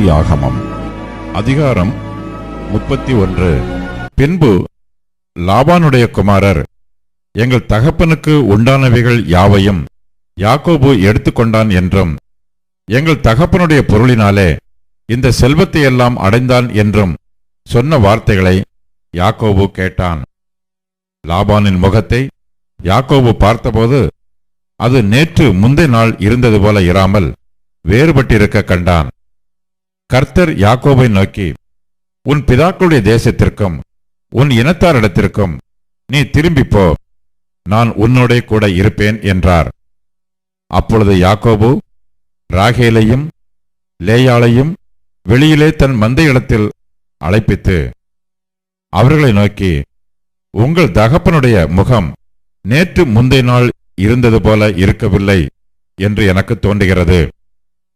ஆதி ஆகமம். அதிகாரம் முப்பத்தி ஒன்று. பின்பு லாபானுடைய குமாரர் எங்கள் தகப்பனுக்கு உண்டானவைகள் யாவையும் யாக்கோபு எடுத்துக்கொண்டான் என்றும் எங்கள் தகப்பனுடைய பொருளினாலே இந்த செல்வத்தை எல்லாம் அடைந்தான் என்றும் சொன்ன வார்த்தைகளை யாக்கோபு கேட்டான். லாபானின் முகத்தை யாக்கோபு பார்த்தபோது அது நேற்று முந்தைய நாள் இருந்தது போல இராமல் வேறுபட்டிருக்க கண்டான். கர்த்தர் யாக்கோபை நோக்கி உன் பிதாக்களுடைய தேசத்திற்கும் உன் இனத்தாரிடத்திற்கும் நீ திரும்பிப் போ. நான் உன்னோடே கூட இருப்பேன் என்றார். அப்பொழுது யாக்கோபு ராகேலையும் லேயாளையும் வெளியிலே தன் மந்தையிடத்தில் அழைப்பித்து அவர்களை நோக்கி உங்கள் தகப்பனுடைய முகம் நேற்று முந்தைய நாள் இருந்தது போல இருக்கவில்லை என்று எனக்கு தோன்றுகிறது.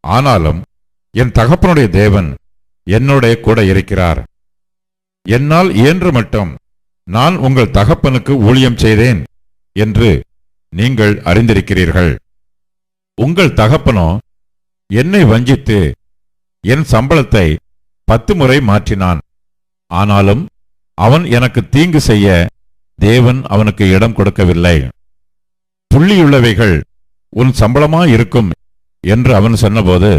ஆனாலும் என் தகப்பனுடைய தேவன் என்னுடைய கூட இருக்கிறார். என்னால் இயன்று மட்டும் நான் உங்கள் தகப்பனுக்கு ஊழியம் செய்தேன் என்று நீங்கள் அறிந்திருக்கிறீர்கள். உங்கள் தகப்பனோ என்னை வஞ்சித்து என் சம்பளத்தை பத்து முறை மாற்றினான். ஆனாலும் அவன் எனக்கு தீங்கு செய்ய தேவன் அவனுக்கு இடம் கொடுக்கவில்லை. புள்ளியுள்ளவைகள் உன் சம்பளமாயிருக்கும் என்று அவன் சொன்னபோது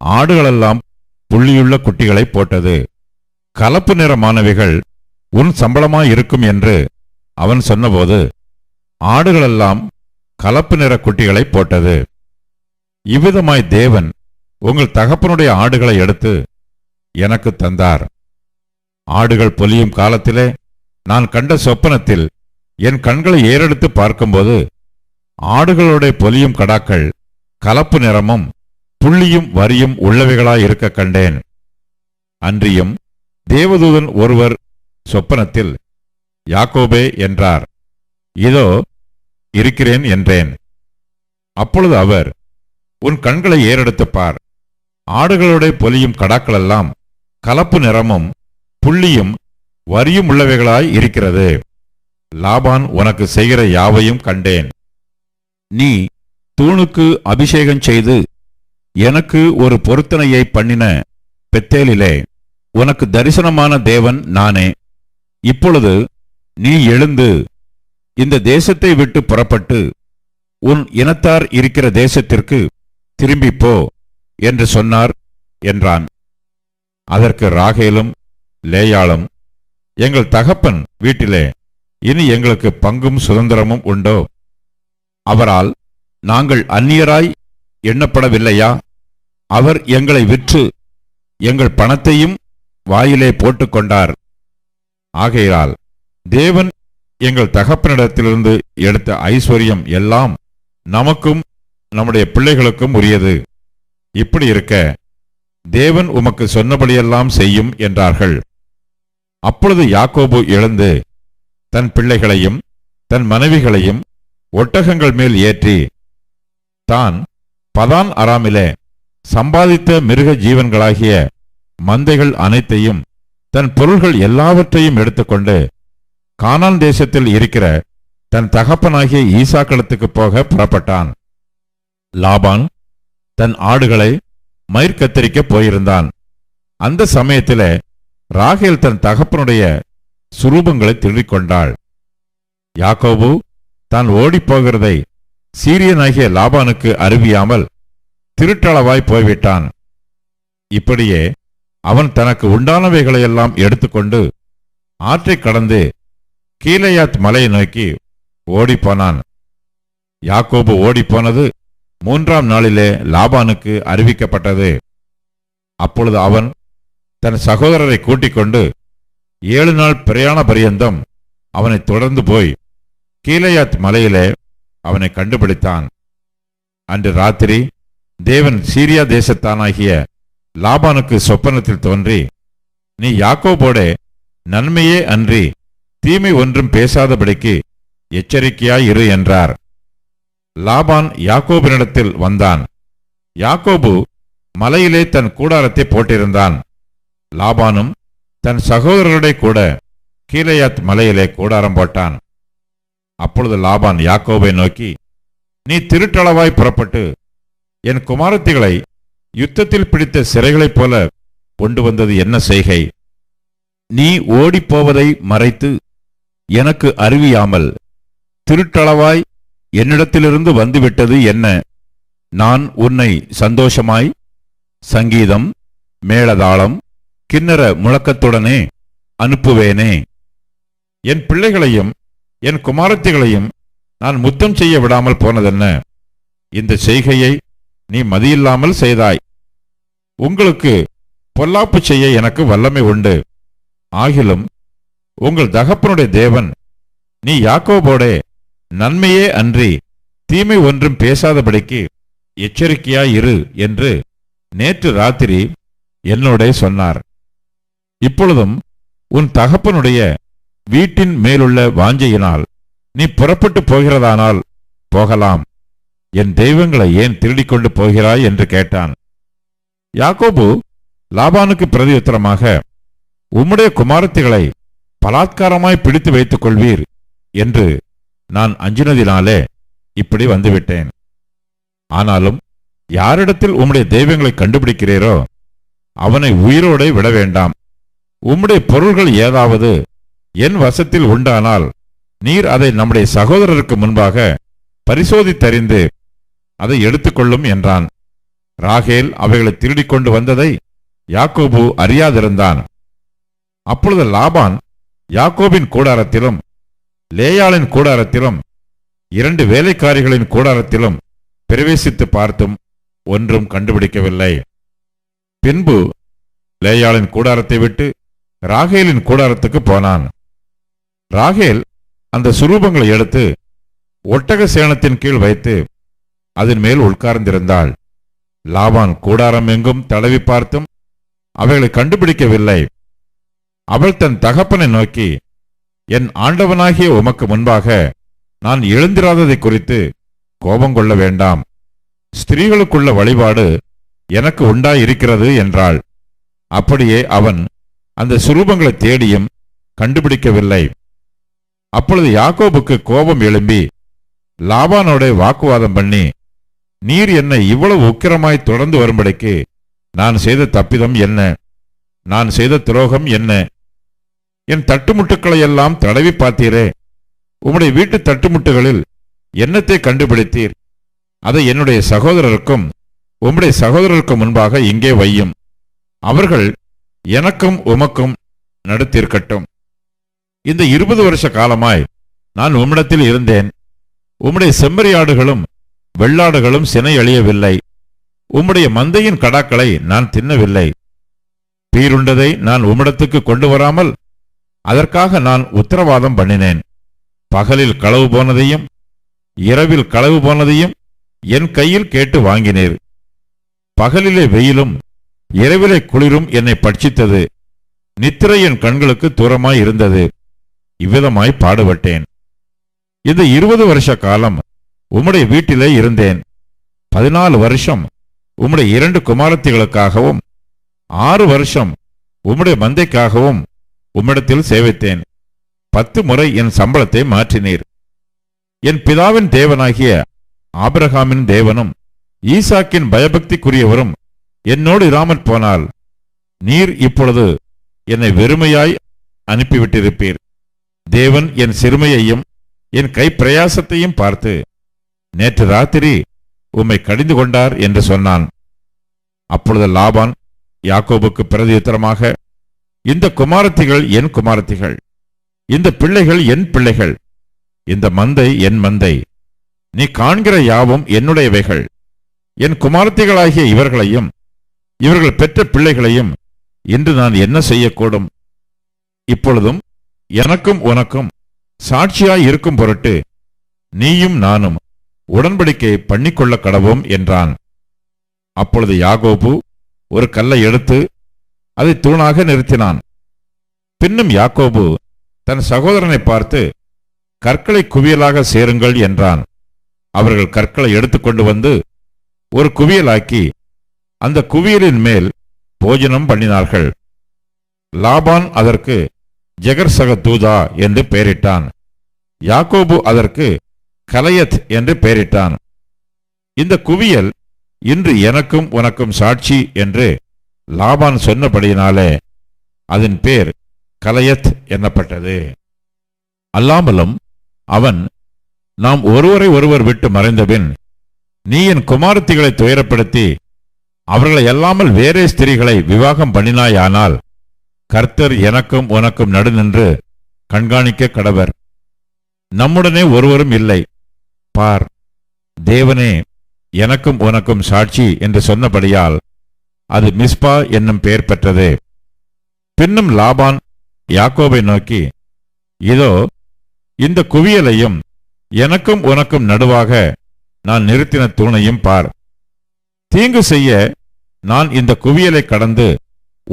ஆடுகளெல்லாம் புள்ளியுள்ள குட்டிகளை போட்டது. கலப்பு நிற மாணவிகள் உன் சம்பளமாயிருக்கும் என்று அவன் சொன்னபோது ஆடுகளெல்லாம் கலப்பு நிற குட்டிகளை போட்டது. இவ்விதமாய் தேவன் உங்கள் தகப்பனுடைய ஆடுகளை எடுத்து எனக்கு தந்தார். ஆடுகள் பொலியும் காலத்திலே நான் கண்ட சொப்பனத்தில் என் கண்களை ஏறெடுத்து பார்க்கும்போது ஆடுகளுடைய பொலியும் கடாக்கள் கலப்பு நிறமும் புள்ளியும் வரியும் உள்ளவைகளாயிருக்க கண்டேன். அன்றியும் தேவதூதன் ஒருவர் சொப்பனத்தில் யாக்கோபே என்றார். இதோ இருக்கிறேன் என்றேன். அப்பொழுது அவர் உன் கண்களை ஏறெடுத்து பார். ஆடுகளுடைய பொலியும் கடாக்களெல்லாம் கலப்பு நிறமும் புள்ளியும் வரியும் உள்ளவைகளாய் இருக்கிறது. லாபான் உனக்கு செய்கிற யாவையும் கண்டேன். நீ தூணுக்கு அபிஷேகம் செய்து எனக்கு ஒரு பொருத்தனையை பண்ணின பெத்தேலிலே உனக்கு தரிசனமான தேவன் நானே. இப்பொழுது நீ எழுந்து இந்த தேசத்தை விட்டு புறப்பட்டு உன் இனத்தார் இருக்கிற தேசத்திற்கு திரும்பிப் போ என்று சொன்னார் என்றான். அதற்கு ராகேலும் லேயாளும் எங்கள் தகப்பன் வீட்டிலே இனி எங்களுக்கு பங்கும் சுதந்திரமும் உண்டோ? அவரால் நாங்கள் அந்நியராய் எண்ணப்படவில்லையா? அவர் எங்களை விற்று எங்கள் பணத்தையும் வாயிலே போட்டுக்கொண்டார். ஆகையால் தேவன் எங்கள் தகப்பனிடத்திலிருந்து எடுத்த ஐஸ்வர்யம் எல்லாம் நமக்கும் நம்முடைய பிள்ளைகளுக்கும் உரியது. இப்படி இருக்க தேவன் உமக்கு சொன்னபடியெல்லாம் செய்யும் என்றார்கள். அப்பொழுது யாக்கோபு எழுந்து தன் பிள்ளைகளையும் தன் மனைவிகளையும் ஒட்டகங்கள் மேல் ஏற்றி தான் பதான் அராமிலே சம்பாதித்த மிருக ஜீவன்களாகிய மந்தைகள் அனைத்தையும் தன் பொருள்கள் எல்லாவற்றையும் எடுத்துக்கொண்டு கானான் தேசத்தில் இருக்கிற தன் தகப்பனாகிய ஈசாக்களத்துக்கு போக புறப்பட்டான். லாபான் தன் ஆடுகளை மயிர் கத்தரிக்கப் போயிருந்தான். அந்த சமயத்தில் ராகேல் தன் தகப்பனுடைய சுரூபங்களை திருடிக் கொண்டாள் யாக்கோபு தான் ஓடிப்போகிறதை சீரியனாகிய லாபானுக்கு அறிவியாமல் திருட்டளவாய் போய்விட்டான். இப்படியே அவன் தனக்கு உண்டானவைகளையெல்லாம் எடுத்துக்கொண்டு ஆற்றைக் கடந்து கீழையாத் மலையை நோக்கி ஓடிப்போனான். யாக்கோபு ஓடிப்போனது மூன்றாம் நாளிலே லாபானுக்கு அறிவிக்கப்பட்டது. அப்பொழுது அவன் தன் சகோதரரை கூட்டிக் கொண்டு ஏழு நாள் பிரயாண பரியந்தம் அவனை தொடர்ந்து போய் கீழையாத் மலையிலே அவனை கண்டுபிடித்தான். அன்று ராத்திரி தேவன் சீரியா தேசத்தானாகிய லாபானுக்கு சொப்பனத்தில் தோன்றி நீ யாக்கோபோடே நன்மையே அன்றி தீமை ஒன்றும் பேசாதபடிக்கு எச்சரிக்கையாய் இரு என்றார். லாபான் யாக்கோபினிடத்தில் வந்தான். யாக்கோபு மலையிலே தன் கூடாரத்தை போட்டிருந்தான். லாபானும் தன் சகோதரருடைய கூட கீழையாத் மலையிலே கூடாரம் போட்டான். அப்பொழுது லாபான் யாக்கோபை நோக்கி நீ திருட்டளவாய் புறப்பட்டு என் குமாரத்திகளை யுத்தத்தில் பிடித்த சிறைகளைப் போல கொண்டு வந்தது என்ன செய்கை? நீ ஓடிப்போவதை மறைத்து எனக்கு அறிவியாமல் திருட்டளவாய் என்னிடத்திலிருந்து வந்துவிட்டது என்ன? நான் உன்னை சந்தோஷமாய் சங்கீதம் மேளதாளம் கிண்ணற முழக்கத்துடனே அனுப்புவேனே. என் பிள்ளைகளையும் என் குமாரத்திகளையும் நான் முத்தம் செய்ய விடாமல் போனதென்ன? இந்த செய்கையை நீ மதியில்லாமல் செய்தாய். உங்களுக்கு பொல்லாப்பு செய்ய எனக்கு வல்லமை உண்டு. ஆகிலும் உங்கள் தகப்பனுடைய தேவன் நீ யாக்கோபோடே நன்மையே அன்றி தீமை ஒன்றும் பேசாதபடிக்கு எச்சரிக்கையாயிரு என்று நேற்று ராத்திரி என்னோடே சொன்னார். இப்பொழுதும் உன் தகப்பனுடைய வீட்டின் மேலுள்ள வாஞ்சையினால் நீ புறப்பட்டு போகிறதானால் போகலாம். என் தெய்வங்களை ஏன் திருடிக் கொண்டு போகிறாய் என்று கேட்டான். யாக்கோபு லாபானுக்கு பிரதியுத்தரமாக உம்முடைய குமாரத்திகளை பலாத்காரமாய் பிடித்து வைத்துக் கொள்வீர் என்று நான் அஞ்சினதினாலே இப்படி வந்துவிட்டேன். ஆனாலும் யாரிடத்தில் உம்முடைய தெய்வங்களை கண்டுபிடிக்கிறீரோ அவனை உயிரோடே விட வேண்டாம். உம்முடைய பொருள்கள் ஏதாவது என் வசத்தில் உண்டானால் நீர் அதை நம்முடைய சகோதரருக்கு முன்பாக பரிசோதித்தறிந்து அதை எடுத்துக்கொள்ளும் என்றான். ராகேல் அவைகளை திருடிக் கொண்டு வந்ததை யாக்கோபு அறியாதிருந்தான். அப்பொழுது லாபான் யாக்கோபின் கூடாரத்திலும் லேயாளின் கூடாரத்திலும் இரண்டு வேலைக்காரிகளின் கூடாரத்திலும் பிரவேசித்து பார்த்தும் ஒன்றும் கண்டுபிடிக்கவில்லை. பின்பு லேயாளின் கூடாரத்தை விட்டு ராகேலின் கூடாரத்துக்கு போனான். ராகேல் அந்த சுரூபங்களை எடுத்து ஒட்டக சேனத்தின் கீழ் வைத்து அதன் மேல் உட்கார்ந்திருந்தாள். லாபான் கூடாரம் எங்கும் தடவி பார்த்தும் அவைகளை கண்டுபிடிக்கவில்லை. அவள் தன் தகப்பனை நோக்கி என் ஆண்டவனாகிய உமக்கு முன்பாக நான் எழுந்திராததை குறித்து கோபம் கொள்ள வேண்டாம். ஸ்திரீகளுக்குள்ள வழிபாடு எனக்கு உண்டாயிருக்கிறது என்றாள். அப்படியே அவன் அந்த சுரூபங்களை தேடியும் கண்டுபிடிக்கவில்லை. அப்பொழுது யாக்கோபுக்கு கோபம் எழும்பி லாபானோட வாக்குவாதம் பண்ணி நீர் என்னை இவ்வளவு உக்கிரமாய் தொடர்ந்து வரும்படிக்கு நான் செய்த தப்பிதம் என்ன? நான் செய்த துரோகம் என்ன? என் தட்டுமுட்டுக்களை எல்லாம் தடவி பார்த்தீரே உம்முடைய வீட்டு தட்டுமுட்டுகளில் என்னத்தை கண்டுபிடித்தீர்? அதை என்னுடைய சகோதரருக்கும் உம்முடைய சகோதரருக்கும் முன்பாக இங்கே வையும். அவர்கள் எனக்கும் உமக்கும் நடுத்திருக்கட்டும். இந்த இருபது வருஷ காலமாய் நான் உம்மிடத்தில் இருந்தேன். உம்முடைய செம்மறியாடுகளும் வெள்ளாடுகளும் சினை அழியவில்லை. உம்முடைய மந்தையின் கடாக்களை நான் தின்னவில்லை. பீருண்டதை நான் உம்மிடத்துக்கு கொண்டு வராமல் அதற்காக நான் உத்தரவாதம் பண்ணினேன். பகலில் களவு போனதையும் இரவில் களவு போனதையும் என் கையில் கேட்டு வாங்கினீர். பகலிலே வெயிலும் இரவிலே குளிரும் என்னை பட்சித்தது. நித்திரை என் கண்களுக்கு தூரமாய் இருந்தது. இவ்விதமாய் பாடுபட்டேன். இந்த இருபது வருஷ காலம் உம்முடைய வீட்டிலே இருந்தேன். பதினாலு வருஷம் உம்முடைய இரண்டு குமாரத்திகளுக்காகவும் ஆறு வருஷம் உம்முடைய மந்தைக்காகவும் உம்மிடத்தில் சேவித்தேன். பத்து முறை என் சம்பளத்தை மாற்றினீர். என் பிதாவின் தேவனாகிய ஆபிரகாமின் தேவனும் ஈசாக்கின் பயபக்திக்குரியவரும் என்னோடு இராமற் போனால் நீர் இப்பொழுது என்னை வெறுமையாய் அனுப்பிவிட்டிருப்பீர். தேவன் என் சிறுமையையும் என் கைப்பிரயாசத்தையும் பார்த்து நேற்று ராத்திரி உம்மை கடிந்து கொண்டார் என்று சொன்னான். அப்பொழுது லாபான் யாக்கோபுக்கு பிரதியுத்தரமாக இந்த குமாரத்திகள் என் குமாரத்திகள் இந்த பிள்ளைகள் என் பிள்ளைகள் இந்த மந்தை என் மந்தை நீ காண்கிற யாவும் என்னுடையவைகள் என் குமாரத்திகளாகிய இவர்களையும் இவர்கள் பெற்ற பிள்ளைகளையும் இன்று நான் என்ன செய்யக்கூடும்? இப்பொழுதும் எனக்கும் உனக்கும் சாட்சியாய் இருக்கும் பொருட்டு நீயும் நானும் உடன்படிக்கை பண்ணிக்கொள்ள கடவோம் என்றான். அப்பொழுது யாகோபு ஒரு கல்லை எடுத்து அதை தூணாக நிறுத்தினான். பின்னும் யாக்கோபு தன் சகோதரனை பார்த்து கற்களை குவியலாக சேருங்கள் என்றான். அவர்கள் கற்களை எடுத்துக்கொண்டு வந்து ஒரு குவியலாக்கி அந்த குவியலின் மேல் போஜனம் பண்ணினார்கள். லாபான் அதற்கு ஜெகர்சக தூதா என்று பெயரிட்டான். யாக்கோபு அதற்கு கலையத் என்று பெயரிட்டான். இந்த குவியல் இன்று எனக்கும் உனக்கும் சாட்சி என்று லாபான் சொன்னபடியினாலே அதன் பேர் கலையத் என்னப்பட்டது. அல்லாமலும் அவன் நாம் ஒருவரை ஒருவர் விட்டு மறைந்தபின் நீ என் குமாரத்திகளை துயரப்படுத்தி அவர்களை அல்லாமல் வேறே ஸ்திரீகளை விவாகம் பண்ணினாயானால் கர்த்தர் எனக்கும் உனக்கும் நடுநின்று கண்காணிக்க கடவர். நம்முடனே ஒருவரும் இல்லை. பார் தேவனே எனக்கும் உனக்கும் சாட்சி என்று சொன்னபடியால் அது மிஸ்பா என்னும் பெயர் பெற்றது. பின்னும் லாபான் யாக்கோபை நோக்கி இதோ இந்த குவியலையும் எனக்கும் உனக்கும் நடுவாக நான் நிறுத்தின தூணையும் பார். தீங்கு செய்ய நான் இந்த குவியலை கடந்து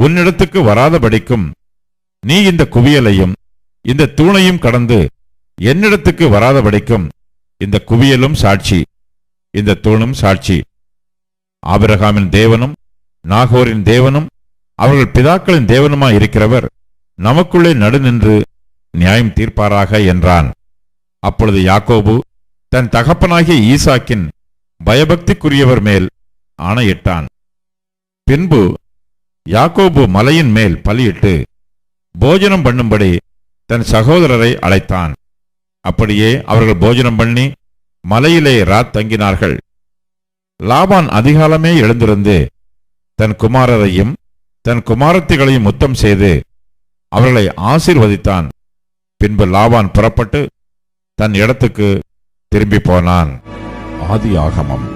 உன்னிடத்துக்கு வராதபடிக்கும் நீ இந்த குவியலையும் இந்த தூணையும் கடந்து என்னிடத்துக்கு வராதபடிக்கும் இந்த குவியலும் சாட்சி இந்த தூணும் சாட்சி. ஆபிரகாமின் தேவனும் நாகோரின் தேவனும் அவர்கள் பிதாக்களின் தேவனுமாய் இருக்கிறவர் நமக்குள்ளே நடுநின்று நியாயம் தீர்ப்பாராக என்றான். அப்பொழுது யாக்கோபு தன் தகப்பனாகிய ஈசாக்கின் பயபக்திக்குரியவர் மேல் ஆணையிட்டான். பின்பு யாக்கோபு மலையின் மேல் பலியிட்டு போஜனம் பண்ணும்படி தன் சகோதரரை அழைத்தான். அப்படியே அவர்கள் போஜனம் பண்ணி மலையிலே ராத் தங்கினார்கள். லாபான் அதிகாலமே எழுந்திருந்து தன் குமாரரையும் தன் குமாரத்திகளையும் முத்தம் செய்து அவர்களை ஆசீர்வதித்தான். பின்பு லாபான் புறப்பட்டு தன் இடத்துக்கு திரும்பி போனான். ஆதி ஆகமம்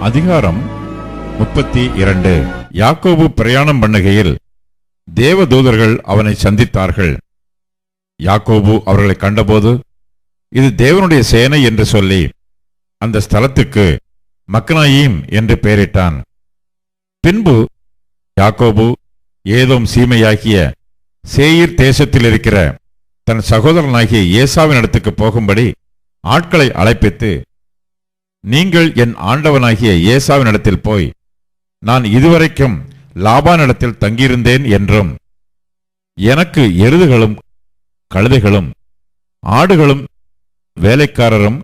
அதிகாரம் முப்பத்தி இரண்டு. யாக்கோபு பிரயாணம் பண்ணுகையில் தேவதூதர்கள் அவனை சந்தித்தார்கள். யாக்கோபு அவர்களை கண்டபோது இது தேவனுடைய சேனை என்று சொல்லி அந்த ஸ்தலத்துக்கு மக்னாயீம் என்று பெயரிட்டான். பின்பு யாக்கோபு ஏதோம் சீமையாகிய சேயீர் தேசத்தில் இருக்கிற தன் சகோதரனாகிய ஏசாவின் இடத்துக்கு போகும்படி ஆட்களை அழைப்பித்து நீங்கள் என் ஆண்டவனாகிய ஏசாவின் இடத்தில் போய் நான் இதுவரைக்கும் லாபானிடத்தில் தங்கியிருந்தேன் என்றும் எனக்கு எருதுகளும் கழுதைகளும் ஆடுகளும் வேலைக்காரரும்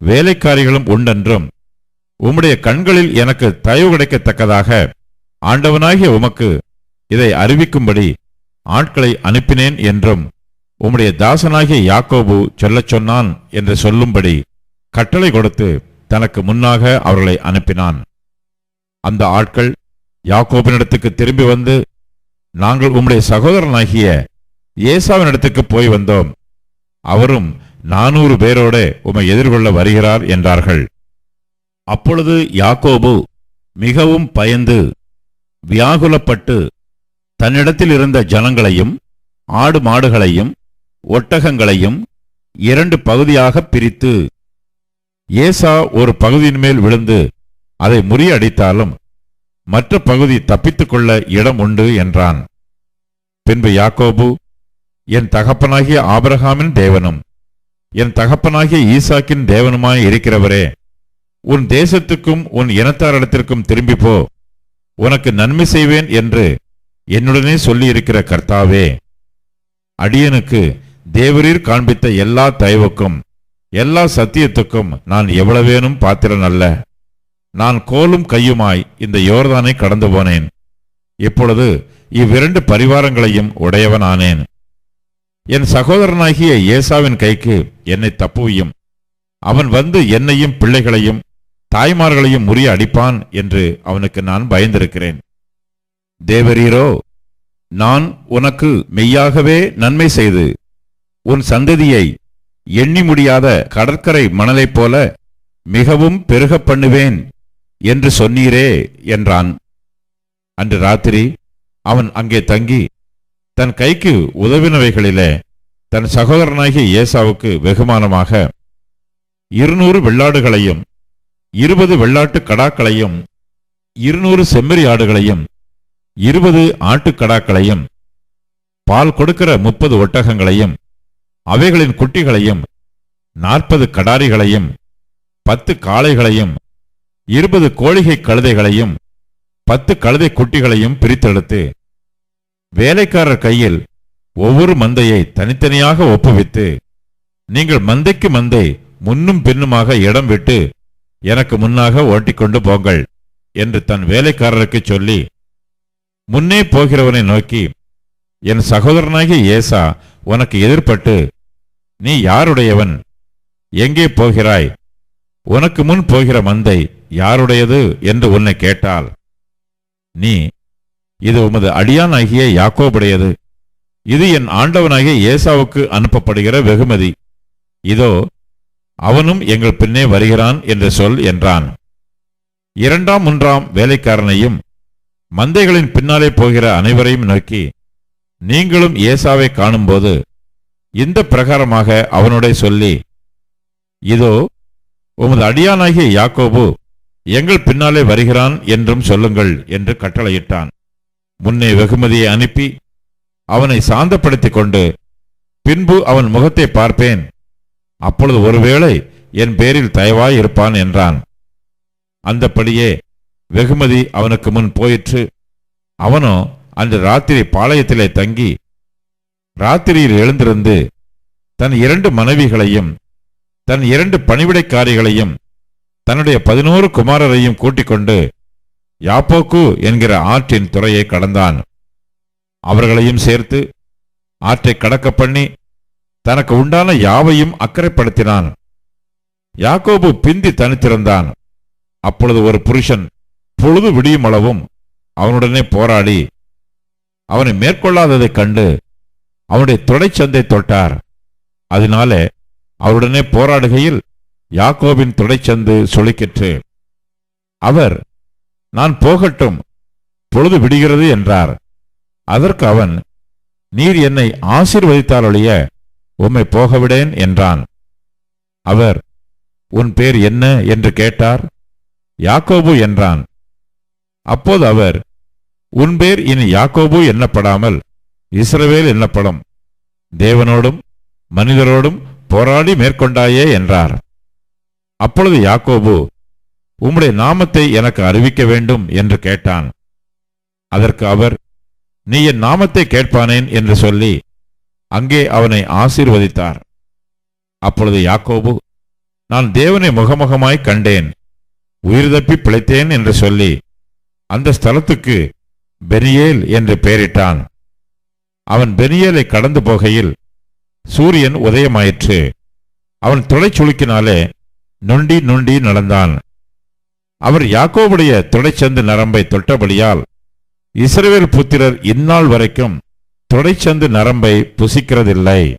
வேலைக்காரிகளும் உண்டென்றும் உம்முடைய கண்களில் எனக்கு தயவு கிடைக்கத்தக்கதாக ஆண்டவனாகிய உமக்கு இதை அறிவிக்கும்படி ஆட்களை அனுப்பினேன் என்றும் உம்முடைய தாசனாகிய யாக்கோபு சொல்லச் சொன்னான் என்று சொல்லும்படி கட்டளை கொடுத்து தனக்கு முன்னாக அவர்களை அனுப்பினான். அந்த ஆட்கள் யாக்கோபினிடத்துக்கு திரும்பி வந்து நாங்கள் உம்முடைய சகோதரனாகிய ஏசாவினிடத்துக்கு போய் வந்தோம். அவரும் நானூறு பேரோடு உம்மை எதிர்கொள்ள வருகிறார் என்றார்கள். அப்பொழுது யாக்கோபு மிகவும் பயந்து வியாகுலப்பட்டு தன்னிடத்தில் இருந்த ஜனங்களையும் ஆடு மாடுகளையும் ஒட்டகங்களையும் இரண்டு பகுதியாக பிரித்து ஏசா ஒரு பகுதியின் மேல் விழுந்து அதை முறியடித்தாலும் மற்ற பகுதி தப்பித்துக்கொள்ள இடம் உண்டு என்றான். பின்பு யாக்கோபு என் தகப்பனாகிய ஆபரகாமின் தேவனும் என் தகப்பனாகிய ஈசாக்கின் தேவனுமாய் இருக்கிறவரே உன் தேசத்துக்கும் உன் இனத்தாரிடத்திற்கும் திரும்பி போ. உனக்கு நன்மை செய்வேன் என்று என்னுடனே சொல்லியிருக்கிற கர்த்தாவே அடியனுக்கு தேவரீர் காண்பித்த எல்லா தயவுக்கும் எல்லா சத்தியத்துக்கும் நான் எவ்வளவேனும் பாத்திரன் அல்ல நான் கோலும் கையுமாய் இந்த யோர்தானை கடந்து போனேன். இப்பொழுது இவ்விரண்டு பரிவாரங்களையும் உடையவனானேன். என் சகோதரனாகிய ஏசாவின் கைக்கு என்னை தப்புவியும். அவன் வந்து என்னையும் பிள்ளைகளையும் தாய்மார்களையும் முறிய அடிப்பான் என்று அவனுக்கு நான் பயந்திருக்கிறேன். தேவரீரோ நான் உனக்கு மெய்யாகவே நன்மை செய்து உன் சந்ததியை எண்ணி முடியாத கடற்கரை மணலைப் போல மிகவும் பெருகப் பண்ணுவேன். என்று சொன்னீரே என்றான். அன்று ராத்திரி அவன் அங்கே தங்கி தன் கைக்கு உதவினவைகளிலே தன் சகோதரனாகிய ஏசாவுக்கு வெகுமானமாக இருநூறு வெள்ளாடுகளையும் இருபது வெள்ளாட்டு கடாக்களையும் இருநூறு செம்மறி ஆடுகளையும் இருபது ஆட்டுக்கடாக்களையும் பால் கொடுக்கிற முப்பது ஒட்டகங்களையும் அவைகளின் குட்டிகளையும் நாற்பது கடாரிகளையும் பத்து காளைகளையும் இருபது கோழிகை கழுதைகளையும் பத்து கழுதை குட்டிகளையும் பிரித்தெடுத்து வேலைக்காரர் கையில் ஒவ்வொரு மந்தையை தனித்தனியாக ஒப்புவித்து நீங்கள் மந்தைக்கு மந்தை முன்னும் பின்னுமாக இடம் விட்டு எனக்கு முன்னாக ஓட்டிக்கொண்டு போங்கள் என்று தன் வேலைக்காரருக்கு சொல்லி முன்னே போகிறவனை நோக்கி என் சகோதரனாகிய ஏசா உனக்கு எதிர்பட்டு நீ யாருடையவன்? எங்கே போகிறாய்? உனக்கு முன் போகிற மந்தை யாருடையது என்று உன்னை கேட்டால் நீ இது உமது அடியானாகிய யாக்கோபுடையது. இது என் ஆண்டவனாகிய ஏசாவுக்கு அனுப்பப்படுகிற வெகுமதி. இதோ அவனும் எங்கள் பின்னே வருகிறான் என்று சொல் என்றான். இரண்டாம் மூன்றாம் வேலைக்காரனையும் மந்தைகளின் பின்னாலே போகிற அனைவரையும் நோக்கி நீங்களும் ஏசாவை காணும்போது இந்த பிரகாரமாக அவனுடைய சொல்லி இதோ உமது அடியானாகிய யாக்கோபு எங்கள் பின்னாலே வருகிறான் என்றும் சொல்லுங்கள் என்று கட்டளையிட்டான். முன்னே வெகுமதியை அனுப்பி அவனை சாந்தப்படுத்திக் கொண்டு பின்பு அவன் முகத்தை பார்ப்பேன். அப்பொழுது ஒருவேளை என் பேரில் தயவாய் இருப்பான் என்றான். அந்தப்படியே வெகுமதி அவனுக்கு முன் போயிற்று. அவனோ அன்று ராத்திரி பாளையத்திலே தங்கி ராத்திரியில் எழுந்திருந்து தன் இரண்டு மனைவிகளையும் தன் இரண்டு பணிவிடைக்காரிகளையும் தன்னுடைய பதினோரு குமாரரையும் கூட்டிக் கொண்டு யாப்போக்கு என்கிற ஆற்றின் துறையை கடந்தான். அவர்களையும் சேர்த்து ஆற்றை கடக்க பண்ணி தனக்கு உண்டான யாவையும் அக்கறைப்படுத்தினான். யாக்கோபு பிந்தி தனித்திருந்தான். அப்பொழுது ஒரு புருஷன் பொழுது விடியும் அளவும் அவனுடனே போராடி அவனை மேற்கொள்ளாததைக் கண்டு அவனுடைய துடைச்சந்தை தொட்டார். அதனாலே அவருடனே போராடுகையில் யாக்கோபின் துடைச்சந்து சொலிக்கிற்று அவர் நான் போகட்டும் பொழுது விடுகிறது என்றார். அதற்கு அவன் நீர் என்னை ஆசீர்வதித்தாலொழிய உம்மை போகவிடேன் என்றான். அவர் உன் பேர் என்ன? என்று கேட்டார். யாக்கோபு என்றான். அப்போது அவர் உன் பேர் இனி யாக்கோபு எண்ணப்படாமல் இஸ்ரவேல் எண்ணப்படும் தேவனோடும் மனிதரோடும் போராடி மேற்கொண்டாயே என்றார். அப்பொழுது யாக்கோபு உம்முடைய நாமத்தை எனக்கு அறிவிக்க வேண்டும் என்று கேட்டான். அதற்கு அவர் நீ என் நாமத்தை கேட்பானேன் என்று சொல்லி அங்கே அவனை ஆசீர்வதித்தார். அப்பொழுது யாக்கோபு நான் தேவனை முகமுகமாய் கண்டேன் உயிர் தப்பி பிழைத்தேன் என்று சொல்லி அந்த ஸ்தலத்துக்கு பெனியேல் என்று பெயரிட்டான். அவன் பெனியேலை கடந்து போகையில் சூரியன் உதயமாயிற்று. அவன் துளைச்சுளுக்கினாலே நொண்டி நொண்டி நடந்தான். அவர் யாக்கோவுடைய துடைச்சந்து நரம்பை தொட்டபடியால் இஸ்ரவேல் புத்திரர் இந்நாள் வரைக்கும் துடைச்சந்து நரம்பை புசிக்கிறதில்லை.